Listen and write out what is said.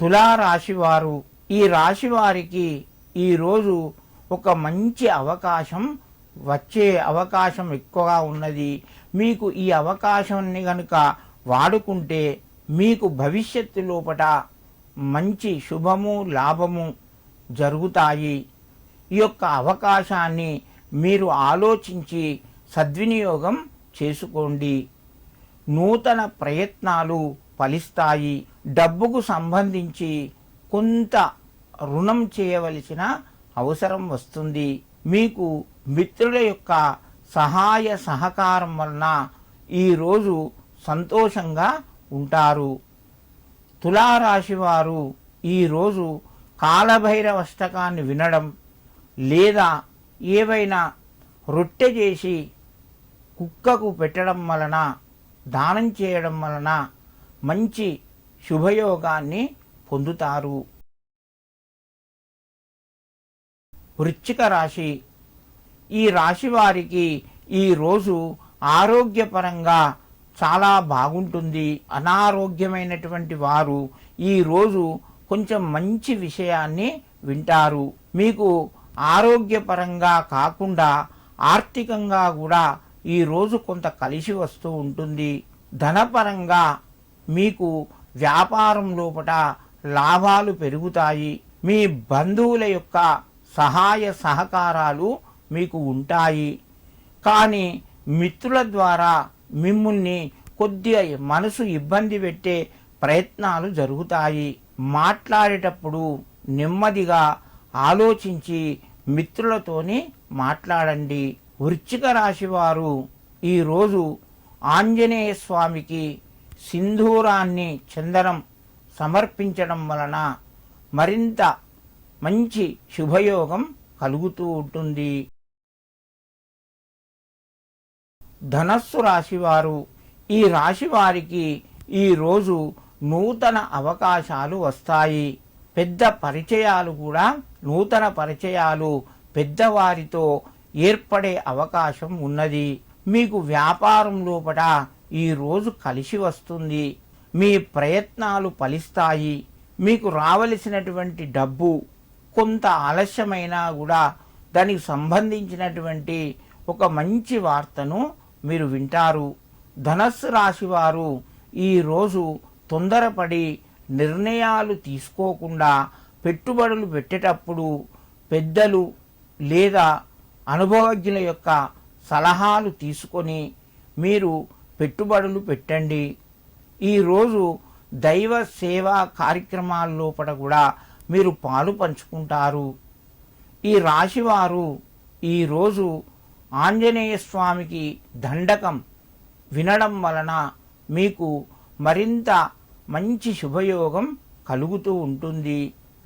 తులారాశివారు. ఈ రాశి వారికి ఈరోజు ఒక మంచి అవకాశం వచ్చే అవకాశం ఎక్కువగా ఉన్నది. మీకు ఈ అవకాశాన్ని గనుక వాడుకుంటే మీకు భవిష్యత్తు లోపట మంచి శుభము లాభము జరుగుతాయి. ఈ యొక్క అవకాశాన్ని మీరు ఆలోచించి సద్వినియోగం చేసుకోండి. నూతన ప్రయత్నాలు ఫలిస్తాయి. డబ్బుకు సంబంధించి కొంత రుణం చేయవలసిన అవసరం వస్తుంది. మీకు మిత్రుల యొక్క సహాయ సహకారం వలన ఈరోజు సంతోషంగా ఉంటారు. తులారాశి వారు ఈరోజు కాలభైరవష్టకాన్ని వినడం లేదా ఏవైనా రొట్టె చేసి కుక్కకు పెట్టడం వలన దానం చేయడం వలన మంచి శుభయోగాన్ని పొందుతారు. వృశ్చిక రాశి. ఈ రాశి వారికి ఈ రోజు ఆరోగ్యపరంగా చాలా బాగుంటుంది. అనారోగ్యమైనటువంటి వారు ఈ రోజు కొంచెం మంచి విషయాన్ని వింటారు. మీకు ఆరోగ్యపరంగా కాకుండా ఆర్థికంగా కూడా ఈ రోజు కొంత కలిసి వస్తూ ఉంటుంది. ధనపరంగా మీకు వ్యాపారం లోపట లాభాలు పెరుగుతాయి. మీ బంధువుల యొక్క సహాయ సహకారాలు మీకు ఉంటాయి. కానీ మిత్రుల ద్వారా మిమ్మల్ని కొద్దిగా మనసు ఇబ్బంది పెట్టే ప్రయత్నాలు జరుగుతాయి. మాట్లాడేటప్పుడు నెమ్మదిగా ఆలోచించి మిత్రులతోని మాట్లాడండి. వృచ్చిక రాశివారు ఈరోజు ఆంజనేయ స్వామికి సింధూరాన్ని చందనం సమర్పించడం వలన మరింత మంచి శుభయోగం కలుగుతూ ఉంటుంది. ధనస్సు రాశివారు ఈ రాశి వారికి ఈ రోజు నూతన అవకాశాలు వస్తాయి. పెద్ద పరిచయాలు కూడా నూతన పరిచయాలు పెద్దవారితో ఏర్పడే అవకాశం ఉన్నది. మీకు వ్యాపారం లోపల ఈరోజు కలిసి వస్తుంది. మీ ప్రయత్నాలు ఫలిస్తాయి. మీకు రావలసినటువంటి డబ్బు కొంత ఆలస్యమైనా కూడా దానికి సంబంధించినటువంటి ఒక మంచి వార్తను మీరు వింటారు. ధనస్సు రాశి వారు ఈరోజు తొందరపడి నిర్ణయాలు తీసుకోకుండా పెట్టుబడులు పెట్టేటప్పుడు పెద్దలు లేదా అనుభవజ్ఞుల యొక్క సలహాలు తీసుకొని మీరు పెట్టుబడులు పెట్టండి. ఈరోజు దైవ సేవా కార్యక్రమాల లోపల కూడా మీరు పాలు పంచుకుంటారు. ఈ రాశివారు ఈరోజు ఆంజనేయ స్వామికి దండకం వినడం వలన మీకు మరింత మంచి శుభయోగం కలుగుతూ ఉంటుంది.